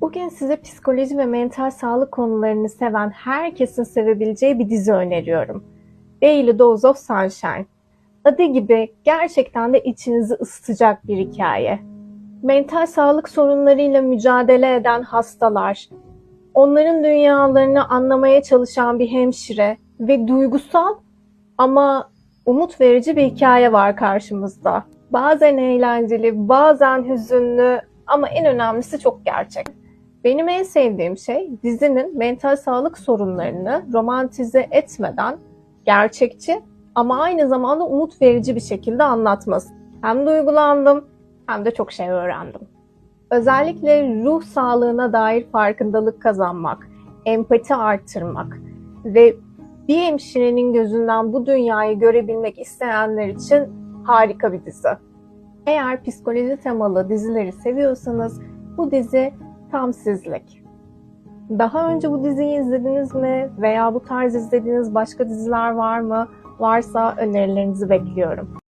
Bugün size psikoloji ve mental sağlık konularını seven herkesin sevebileceği bir dizi öneriyorum. Daily Dose of Sunshine. Adı gibi gerçekten de içinizi ısıtacak bir hikaye. Mental sağlık sorunlarıyla mücadele eden hastalar, onların dünyalarını anlamaya çalışan bir hemşire ve duygusal ama umut verici bir hikaye var karşımızda. Bazen eğlenceli, bazen hüzünlü ama en önemlisi çok gerçek. Benim en sevdiğim şey dizinin mental sağlık sorunlarını romantize etmeden gerçekçi ama aynı zamanda umut verici bir şekilde anlatması. Hem duygulandım hem de çok şey öğrendim. Özellikle ruh sağlığına dair farkındalık kazanmak, empati arttırmak ve bir hemşirenin gözünden bu dünyayı görebilmek isteyenler için harika bir dizi. Eğer psikoloji temalı dizileri seviyorsanız bu dizi tam sizlik. Daha önce bu diziyi izlediniz mi veya bu tarz izlediğiniz başka diziler var mı? Varsa önerilerinizi bekliyorum.